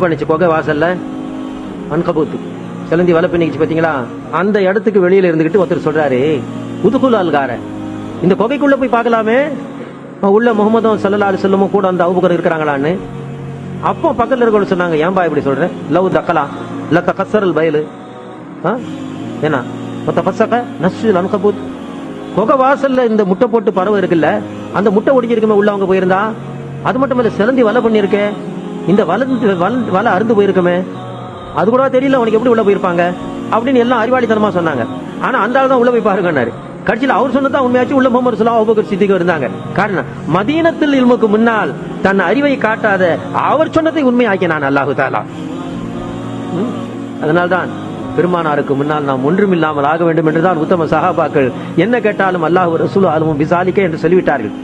பண்ணிச்சு கொகை வாசல்ல. அன்கபூத்து செலந்தி வலை பண்ணிக்கிச்சு பாத்தீங்களா? அந்த இடத்துக்கு வெளியில இருந்துகிட்டு ஒருத்தர் சொல்றாரு உதுகுல் அல்கார இந்த கொகைக்குள்ள போய் பார்க்கலாமே? உள்ள முகமதும் சல்லல்லா அலி செல்லமும் கூட அந்த அவுபக்கர் இருக்கிறாங்களான்னு. அப்போ பக்கத்தில் இருக்கவங்க சொன்னாங்க ஏன்பா இப்படி சொல்றேன் லவ் தக்கலா? லத்த கசரல் பயலு ஆ? என்ன மொத்த பசக்க நசு அன்கபூத். கொகை வாசல்ல இந்த முட்டை போட்டு பறவை இருக்குல்ல அந்த முட்டை ஒடிஞ்சிருக்குமே உள்ள அவங்க போயிருந்தா? அது மட்டும் இல்ல சிலந்தி வலை பண்ணிருக்கே இந்த வலை வலை அருந்து போயிருக்குமே. அது கூட தெரியல உனக்கு எப்படி உள்ள போயிருப்பாங்க? அப்படின்னு எல்லாம் அறிவாளித்தனமா சொன்னாங்க. ஆனா அந்த ஆள் தான் உள்ள போய் பாருங்கன்னாரு. கட்சியில் அவர் சொன்னதான் உண்மையாச்சு. உள்ள முகமது சுல்லா அபுபக்கர் சித்திக்கு இருந்தாங்க. காரணம் மதீனத்தில் இல்முக்கு முன்னால் தன் அறிவை காட்டாத அவர் சொன்னதை உண்மையாக்கினான் அல்லாஹு தாலா அதனால்தான் பெருமானாருக்கு முன்னால் நாம் ஒன்றுமில்லாமல் ஆக வேண்டும் என்றுதான் உத்தம சஹாபாக்கள் என்ன கேட்டாலும் அல்லாஹ் ரசூல் அலுமும் விசாலிக்க என்று சொல்லிவிட்டார்கள்.